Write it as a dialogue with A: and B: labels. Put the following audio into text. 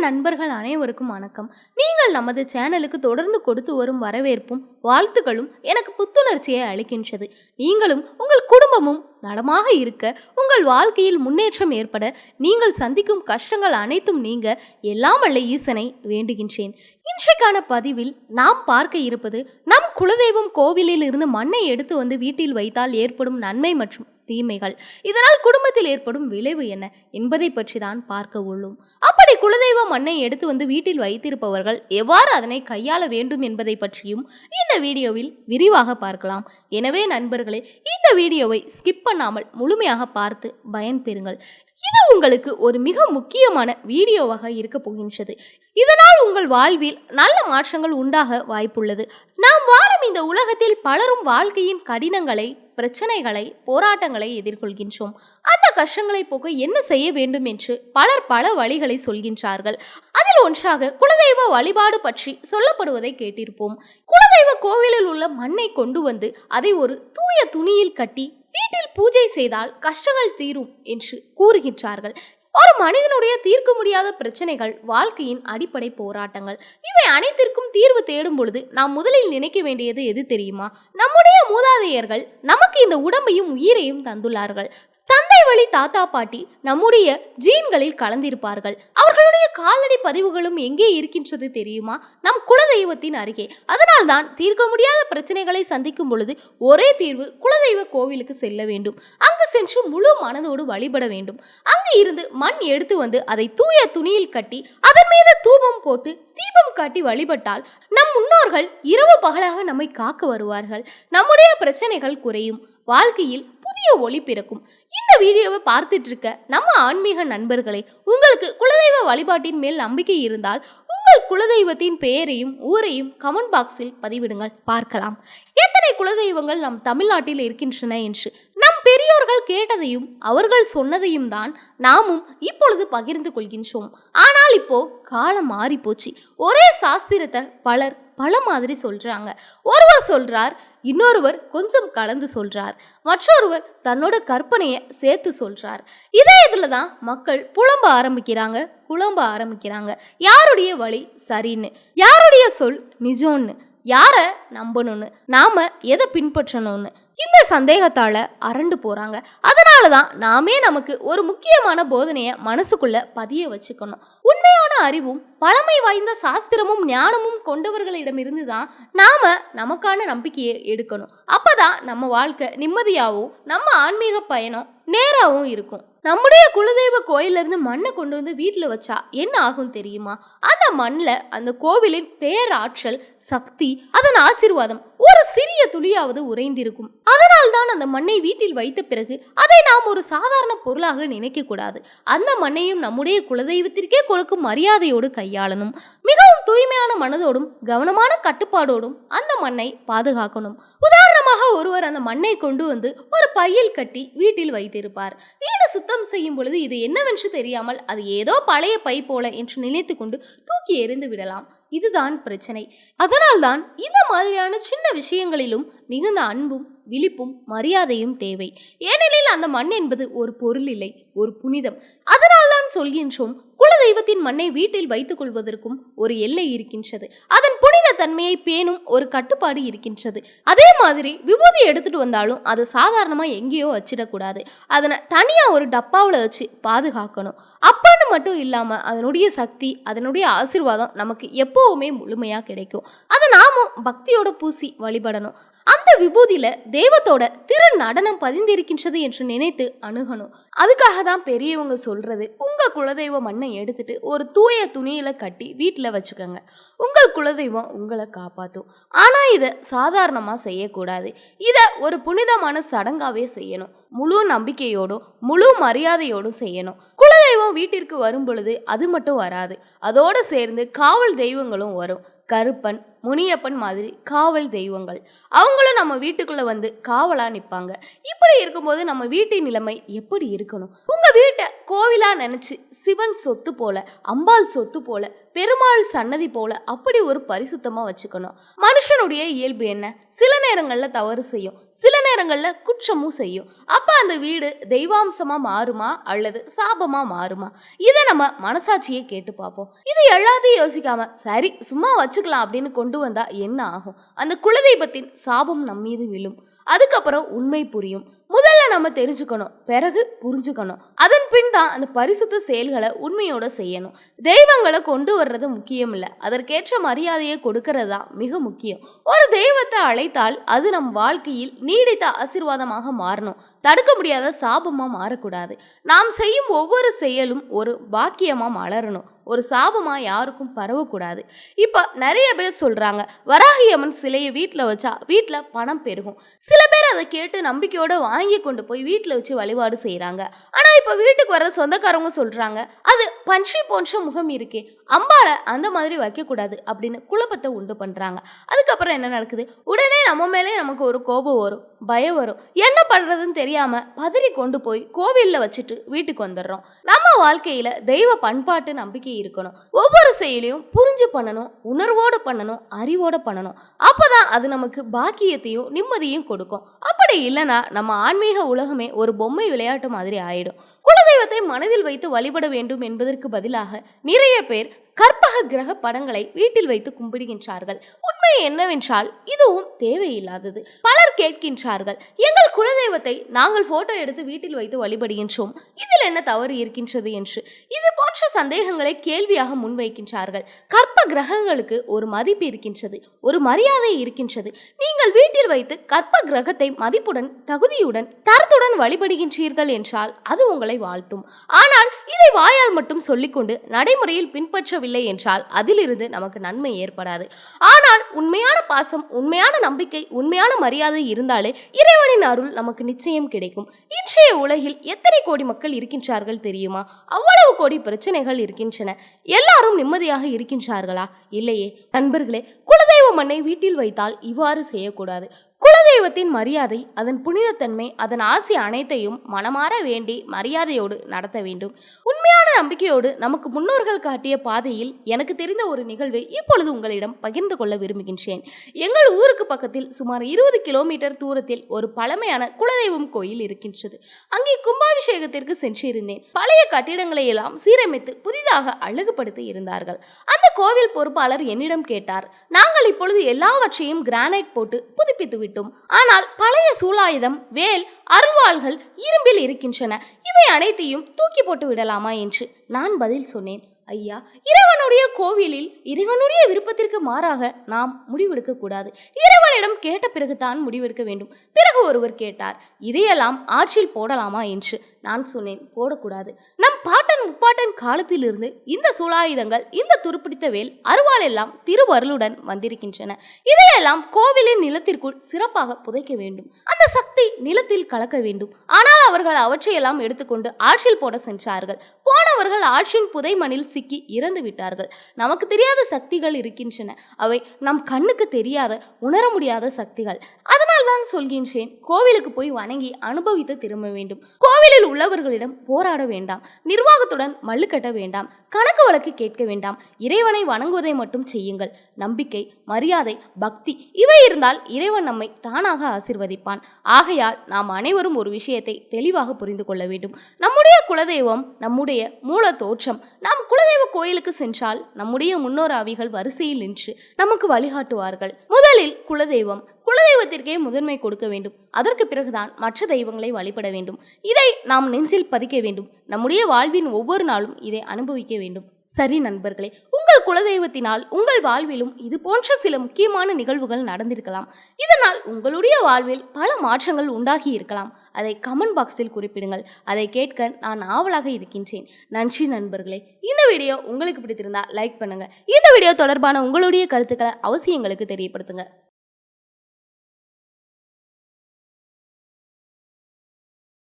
A: நண்பர்கள் அனைவருக்கும் வணக்கம். நீங்கள் நமது சேனலுக்கு தொடர்ந்து கொடுத்து வரும் வரவேற்பும் வாழ்த்துக்களும் எனக்கு புத்துணர்ச்சியை அளிக்கின்றது. நீங்களும் உங்கள் குடும்பமும் நலமாக இருக்க உங்கள் வாழ்க்கையில் முன்னேற்றம் ஏற்பட நீங்கள் சந்திக்கும் கஷ்டங்கள் அனைத்தும் நீங்க எல்லாம் அல்ல ஈசனை வேண்டுகின்றேன். இன்றைக்கான பதிவில் நாம் பார்க்க இருப்பது நம் குலதெய்வம் கோவிலில் இருந்து மண்ணை எடுத்து வந்து வீட்டில் வைத்தால் ஏற்படும் நன்மை மற்றும் தீமைகள். இதனால் குடும்பத்தில் ஏற்படும் விளைவு என்ன? என்பதை பற்றி தான் பார்க்க உள்ளோம். அப்படி குலதெய்வ மண்ணை எடுத்து வந்து வீட்டில் வைத்திருப்பவர்கள் எவ்வாறு அதனை கையாள வேண்டும் என்பதை பற்றியும் இந்த வீடியோவில் விரிவாக பார்க்கலாம். எனவே நண்பர்களே இந்த வீடியோவை ஸ்கிப் பண்ணாமல் முழுமையாக பார்த்து பயன்பெறுங்கள். இது உங்களுக்கு ஒரு மிக முக்கியமான வீடியோவாக இருக்க போகின்றது. இதனால் உங்கள் வாழ்வில் நல்ல மாற்றங்கள் உண்டாக வாய்ப்புள்ளது. நாம் வாழும் இந்த உலகத்தில் பலரும் வாழ்க்கையின் கடினங்களை பிரச்சனைகளை போராட்டங்களை எதிர்கொள்கின்றோம். அந்த கஷ்டங்களை போக்க என்ன செய்ய வேண்டும் என்று பலர் பல வழிகளை சொல்கின்றார்கள். அதில் ஒன்றாக குலதெய்வ வழிபாடு பற்றி சொல்லப்படுவதை கேட்டிருப்போம். குலதெய்வ கோவிலில் உள்ள மண்ணை கொண்டு வந்து அதை ஒரு தூய துணியில் கட்டி வீட்டில் பூஜை செய்தால் கஷ்டங்கள் தீரும் என்று கூறுகின்றார்கள். ஒரு மனிதனுடைய தீர்க்க முடியாத பிரச்சனைகள் வாழ்க்கையின் அடிப்படை போராட்டங்கள் இவை அனைத்திற்கும் தீர்வு தேடும் பொழுது நாம் முதலில் நினைக்க வேண்டியது எது தெரியுமா? நம்முடைய மூதாதையர்கள் நமக்கு இந்த உடம்பையும் உயிரையும் தந்துள்ளார்கள். தந்தை வழி தாத்தா பாட்டி நம்முடைய ஜீன்களில் கலந்திருப்பார்கள். அவர்களுடைய கால்நடை பதிவுகளும் எங்கே இருக்கின்றது தெரியுமா? நம் குலதெய்வத்தின் அருகே. அதனால்தான் தீர்க்க முடியாத பிரச்சனைகளை சந்திக்கும் பொழுது ஒரே தீர்வு குலதெய்வ கோவிலுக்கு செல்ல வேண்டும். அங்கு சென்று முழு மனதோடு வழிபட வேண்டும். அங்கு இருந்து மண் எடுத்து வந்து அதை தூய துணியில் கட்டி அதன் மீது தூபம் போட்டு தீபம் காட்டி வழிபட்டால் நம் முன்னோர்கள் இரவு பகலாக நம்மை காக்க வருவார்கள். நம்முடைய பிரச்சனைகள் குறையும். வாழ்க்கையில் புதிய ஒளி பிறக்கும். இந்த வீடியோவை பார்த்துட்டு இருக்க நம்ம ஆன்மீக நண்பர்களே உங்களுக்கு குலதெய்வ வழிபாட்டின் மேல் நம்பிக்கை இருந்தால் உங்கள் குலதெய்வத்தின் பெயரையும் ஊரையும் கமெண்ட் பாக்ஸில் பதிவிடுங்கள். பார்க்கலாம். எத்தனை குலதெய்வங்கள் நம் தமிழ்நாட்டில் இருக்கின்றன என்று. நம் பெரியோர்கள் கேட்டதையும் அவர்கள் சொன்னதையும் தான் நாமும் இப்பொழுது பகிர்ந்து கொள்கின்றோம். ஆனால் இப்போ காலம் மாறி போச்சு ஒரே சாஸ்திரத்தை பலர் பல மாதிரி சொல்றாங்க. ஒருவர் சொல்றார் இன்னொருவர் கொஞ்சம் கலந்து சொல்றார். மற்றொருவர் தன்னோட கற்பனையை சேர்த்து சொல்றார். இதே இதில் தான் மக்கள் புலம்ப ஆரம்பிக்கிறாங்க குழம்ப ஆரம்பிக்கிறாங்க. யாருடைய வழி சரின்னு? யாருடைய சொல் நிஜம்னு? யாரை நம்பணும்னு? நாம எதை பின்பற்றணும்னு? இந்த சந்தேகத்தால அரண்டு போறாங்க. அதனால தான் நாமே நமக்கு ஒரு முக்கியமான போதனையை மனசுக்குள்ள பதிய வச்சுக்கணும். உண்மையான அறிவும் பழமை வாய்ந்த சாஸ்திரமும் ஞானமும் கொண்டவர்களிடமிருந்து தான் நாம நமக்கான நம்பிக்கையை எடுக்கணும். அப்பதான் நம்ம வாழ்க்கை நிம்மதியாகவும் நம்ம ஆன்மீக பயணம் நேராகவும் இருக்கும். நம்முடைய குலதெய்வ கோயிலிருந்து மண்ணை கொண்டு வந்து வீட்டில் வச்சா என்ன ஆகும் தெரியுமா? அந்த மண்ணில் அந்த கோவிலின் பேராற்றல் சக்தி அதன் ஆசீர்வாதம் ஒரு சிறிய துளியாவது உறைந்திருக்கும். அதனால் தான் அந்த மண்ணை வீட்டில் வைத்த பிறகு அதை நாம் ஒரு சாதாரண பொருளாக நினைக்க கூடாது அந்த மண்ணையும் நம்முடைய குலதெய்வத்திற்கே கொடுக்கும் மரியாதையோடு கையாளணும். மிகவும் தூய்மையான மனதோடும் கவனமான கட்டுப்பாடோடும் அந்த மண்ணை பாதுகாக்கணும். உதாரணமாக ஒருவர் அந்த மண்ணை கொண்டு வந்து ஒரு பையில் கட்டி வீட்டில் வைத்து வைத்திருப்பார். வீடு சுத்தம் செய்யும் பொழுது இது என்னவென்று தெரியாமல் அது ஏதோ பழைய பை போல என்று நினைத்து கொண்டு தூக்கி எறிந்து விடலாம். இதுதான் பிரச்சனை. அதனால்தான் இந்த மாதிரியான சின்ன விஷயங்களிலும் மிகுந்த அன்பும் விழிப்பும் மரியாதையும் தேவை. ஏனெனில் அந்த மண் என்பது ஒரு பொருள் இல்லை ஒரு புனிதம். அதனால்தான் சொல்கின்றோம் குலதெய்வத்தின் மண்ணை வீட்டில் வைத்துக் கொள்வதற்கும் ஒரு எல்லை இருக்கின்றது. அதன் தன்மையை பேணும் ஒரு கட்டுப்பாடு இருக்கின்றது. அதே மாதிரி விபூதி எடுத்துட்டு வந்தாலும் அதை சாதாரணமா எங்கேயோ வச்சிடக்கூடாது. அதனை தனியா ஒரு டப்பாவில் வச்சு பாதுகாக்கணும். அப்பன்னு மட்டும் இல்லாம அதனுடைய சக்தி அதனுடைய ஆசீர்வாதம் நமக்கு எப்பவுமே முழுமையா கிடைக்கும். அதை நாமும் பக்தியோட பூசி வழிபடணும். அந்த விபூதியில தெய்வத்தோட திரு நடனம் பதிந்திருக்கின்றது என்று நினைத்து அணுகணும். அதுக்காக தான் பெரியவங்க சொல்றது உங்க குலதெய்வ மண்ணை எடுத்துட்டு ஒரு தூய துணியில கட்டி வீட்டில் வச்சுக்கோங்க. உங்கள் குலதெய்வம் உங்களை காப்பாற்றும் ஆனா இதை சாதாரணமா செய்யக்கூடாது. இதை ஒரு புனிதமான சடங்காவே செய்யணும். முழு நம்பிக்கையோடும் முழு மரியாதையோடும் செய்யணும். குலதெய்வம் வீட்டிற்கு வரும் பொழுது அது மட்டும் வராது. அதோடு சேர்ந்து காவல் தெய்வங்களும் வரும். கருப்பன் முனியப்பன் மாதிரி காவல் தெய்வங்கள். அவங்களும் நம்ம வீட்டுக்குள்ளே வந்து காவலாக நிற்பாங்க இப்படி இருக்கும்போது நம்ம வீட்டின் நிலைமை எப்படி இருக்கணும்? உங்கள் வீட்டை கோவிலாக நினச்சி சிவன் சொத்து போல அம்பாள் சொத்து போல பெருமாள் சன்னதி போல அப்படி ஒரு பரிசுத்தமாக வச்சுக்கணும். மனுஷனுடைய இயல்பு என்ன? சில நேரங்களில் தவறு செய்யும் சில நேரங்களில் குற்றமும் செய்யும். அப்போ அந்த வீடு தெய்வாம்சமாக மாறுமா அல்லது சாபமாக மாறுமா? இதை நம்ம மனசாட்சியை கேட்டு பார்ப்போம். இது எல்லாத்தையும் யோசிக்காம சரி சும்மா வச்சுக்கலாம் அப்படின்னு கொண்டு வந்தா என்ன ஆகும்? அந்த குலதெய்வத்தின் சாபம் நம்மீது விழும். அதுக்கப்புறம் உண்மை புரியும். முதல் முதல்ல நம்ம தெரிஞ்சுக்கணும் பிறகு புரிஞ்சுக்கணும். அதன் பின் தான் அந்த பரிசுத்த செயல்களை உண்மையோட செய்யணும். தெய்வங்களை கொண்டு வர்றது முக்கியம் இல்லை அதற்கேற்ற மரியாதையை கொடுக்கறது தான் மிக முக்கியம். ஒரு தெய்வத்தை அழைத்தால் அது நம் வாழ்க்கையில் நீடித்த ஆசீர்வாதமாக மாறணும். தடுக்க முடியாத சாபமா மாறக்கூடாது. நாம் செய்யும் ஒவ்வொரு செயலும் ஒரு பாக்கியமா மலரணும். ஒரு சாபமா யாருக்கும் பரவக்கூடாது. இப்போ நிறைய பேர் சொல்றாங்க வராகியம்மன் சிலையை வீட்டில் வச்சா வீட்டில் பணம் பெருகும். சில பேர் அதை கேட்டு நம்பிக்கையோட வாங்கி கொண்டு கொண்டு போய் வீட்டில் வச்சு வழிபாடு செய்கிறாங்க ஆனால் இப்போ வீட்டுக்கு வர சொந்தக்காரவங்க சொல்கிறாங்க அது பன்றி போன்ற முகம் இருக்கே அம்பாளை அந்த மாதிரி வைக்கக்கூடாது அப்படின்னு குழப்பத்தை உண்டு பண்ணுறாங்க அதுக்கப்புறம் என்ன நடக்குது? உடனே நம்ம மேலே நமக்கு ஒரு கோபம் வரும் பயம் வரும். என்ன பண்ணுறதுன்னு தெரியாமல் பதறி கொண்டு போய் கோவிலில் வச்சுட்டு வீட்டுக்கு வந்துடுறோம். நம்ம வாழ்க்கையில் தெய்வ பண்பாட்டு நம்பிக்கை இருக்கணும். ஒவ்வொரு செயலையும் புரிஞ்சு பண்ணணும் உணர்வோடு பண்ணணும் அறிவோடு பண்ணணும். அப்பதான் அது நமக்கு பாக்கியத்தையும் நிம்மதியும் கொடுக்கும். அப்படி இல்லைன்னா நம்ம ஆன்மீக உலகமே ஒரு பொம்மை விளையாட்டு மாதிரி ஆயிடும். குலதெய்வத்தை மனதில் வைத்து வழிபட வேண்டும் என்பதற்கு பதிலாக நிறைய பேர் கற்பக கிரக படங்களை வீட்டில் வைத்து கும்பிடுகின்றார்கள். உண்மை என்னவென்றால் இதுவும் தேவையில்லாதது. பலர் கேட்கின்றார்கள் எங்கள் குலதெய்வத்தை நாங்கள் போட்டோ எடுத்து வீட்டில் வைத்து வழிபடுகின்றோம். இதில் என்ன தவறு இருக்கின்றது? என்று. இது போன்ற சந்தேகங்களை கேள்வியாக முன்வைக்கின்றார்கள். கற்ப கிரகங்களுக்கு ஒரு மதிப்பு இருக்கின்றது ஒரு மரியாதை இருக்கின்றது. நீங்கள் வீட்டில் வைத்து கற்ப கிரகத்தை மதிப்புடன் தகுதியுடன் தரத்துடன் வழிபடுகின்றீர்கள் என்றால் அது உங்களை வாழ்த்தும். ஆனால் இதை வாயால் மட்டும் சொல்லிக்கொண்டு நடைமுறையில் பின்பற்றவில்லை என்றால் அதிலிருந்து நமக்கு நன்மை ஏற்படாது. ஆனால் உண்மையான பாசம் உண்மையான நம்பிக்கை உண்மையான மரியாதை இருந்தாலே இறைவனின் அருள் நமக்கு நிச்சயம் கிடைக்கும். இன்றைய உலகில் எத்தனை கோடி மக்கள் இருக்கின்றார்கள் தெரியுமா? அவ்வளவு கோடி பிரச்சனைகள் இருக்கின்றன. எல்லாரும் நிம்மதியாக இருக்கின்றார்களா? இல்லையே. நண்பர்களே குலதெய்வ மண்ணை வீட்டில் வைத்தால் இவ்வாறு செய்யக்கூடாது. குலதெய்வத்தின் மரியாதை அதன் புனிதத்தன்மை அதன் ஆசை அனைத்தையும் மனமாற வேண்டி மரியாதையோடு நடத்த வேண்டும். உண்மையான நம்பிக்கையோடு நமக்கு முன்னோர்கள் காட்டிய பாதையில் எனக்கு தெரிந்த ஒரு நிகழ்வை இப்பொழுது உங்களிடம் பகிர்ந்து கொள்ள விரும்புகின்றேன். எங்கள் ஊருக்கு பக்கத்தில் சுமார் இருபது கிலோமீட்டர் தூரத்தில் ஒரு பழமையான குலதெய்வம் கோயில் இருக்கின்றது. அங்கே கும்பாபிஷேகத்திற்கு சென்றிருந்தேன். பழைய கட்டிடங்களை எல்லாம் சீரமைத்து புதிதாக அழகுபடுத்தி இருந்தார்கள். அந்த கோவில் பொறுப்பாளர் என்னிடம் கேட்டார் நாங்கள் இப்பொழுது எல்லாவற்றையும் கிரானைட் போட்டு புதுப்பித்து விட்டோம் ஆனால் பழைய சூலாயுதம் வேல் அருள்வாள்கள் இரும்பில் இருக்கின்றன. இவை அனைத்தையும் தூக்கி போட்டு விடலாமா என்று நான் பதில் சொன்னேன். ஐயா இறைவனுடைய கோவிலில் இறைவனுடைய விருப்பத்திற்கு மாறாக நாம் முடிவெடுக்க கூடாது. இறைவனிடம் கேட்ட பிறகுதான் முடிவெடுக்க வேண்டும். பிறகு ஒருவர் கேட்டார் இதையெல்லாம் ஆற்றில் போடலாமா என்று. நான் சொன்னேன் போடக்கூடாது. நம் பாட்டன் முப்பாட்டன் காலத்திலிருந்து இந்த சூலாயுதங்கள் இந்த துருப்பிடித்த வேல் அருவாள் எல்லாம் திருவருளுடன் வந்திருக்கின்றன. இதையெல்லாம் கோவிலின் நிலத்திற்குள் சிறப்பாக புதைக்க வேண்டும். அந்த சக்தி நிலத்தில் கலக்க வேண்டும். ஆனால் அவர்கள் அவற்றையெல்லாம் எடுத்துக்கொண்டு ஆற்றில் போட சென்றார்கள். போனவர்கள் ஆற்றின் புதை சிக்கி இறந்து விட்டார்கள். நமக்கு தெரியாத சக்திகள் இருக்கின்றன. அவை நம் கண்ணுக்கு தெரியாத உணர முடியாத சக்திகள். அதனால் தான் சொல்கின்றேன் கோவிலுக்கு போய் வணங்கி அனுபவித்து திரும்ப வேண்டும். கோவிலில் உள்ளவர்களிடம் போராட வேண்டாம். நிர்வாகத்துடன் மல்லு கட்ட வேண்டாம். கணக்கு வழக்கு கேட்க வேண்டாம். இறைவனை வணங்குவதை மட்டும் செய்யுங்கள். நம்பிக்கை மரியாதை பக்தி இவை இருந்தால் இறைவன் நம்மை தானாக ஆசிர்வதிப்பான். ஆகையால் நாம் அனைவரும் ஒரு விஷயத்தை தெளிவாக புரிந்து கொள்ள வேண்டும். நம்முடைய குலதெய்வம் நம்முடைய மூல தோற்றம் நாம் குலதெய்வ கோயிலுக்கு சென்றால் நம்முடைய முன்னோராவிகள் வரிசையில் நின்று நமக்கு வழிகாட்டுவார்கள். முதலில் குலதெய்வம். குலதெய்வத்திற்கே முதன்மை கொடுக்க வேண்டும். அதற்கு பிறகுதான் மற்ற தெய்வங்களை வழிபட வேண்டும். இதை நாம் நெஞ்சில் பதிக்க வேண்டும். நம்முடைய வாழ்வின் ஒவ்வொரு நாளும் இதை அனுபவிக்க வேண்டும். சரி நண்பர்களே உங்கள் குலதெய்வத்தினால் உங்கள் வாழ்விலும் இது போன்ற சில முக்கியமான நிகழ்வுகள் நடந்திருக்கலாம். இதனால் உங்களுடைய வாழ்வில் பல மாற்றங்கள் உண்டாகி இருக்கலாம். அதை கமெண்ட் பாக்ஸில் குறிப்பிடுங்கள். அதை கேட்க நான் ஆவலாக இருக்கின்றேன். நன்றி நண்பர்களே. இந்த வீடியோ உங்களுக்கு பிடித்திருந்தா லைக் பண்ணுங்கள் இந்த வீடியோ தொடர்பான உங்களுடைய கருத்துக்களை அவசியங்களுக்கு தெரியப்படுத்துங்க.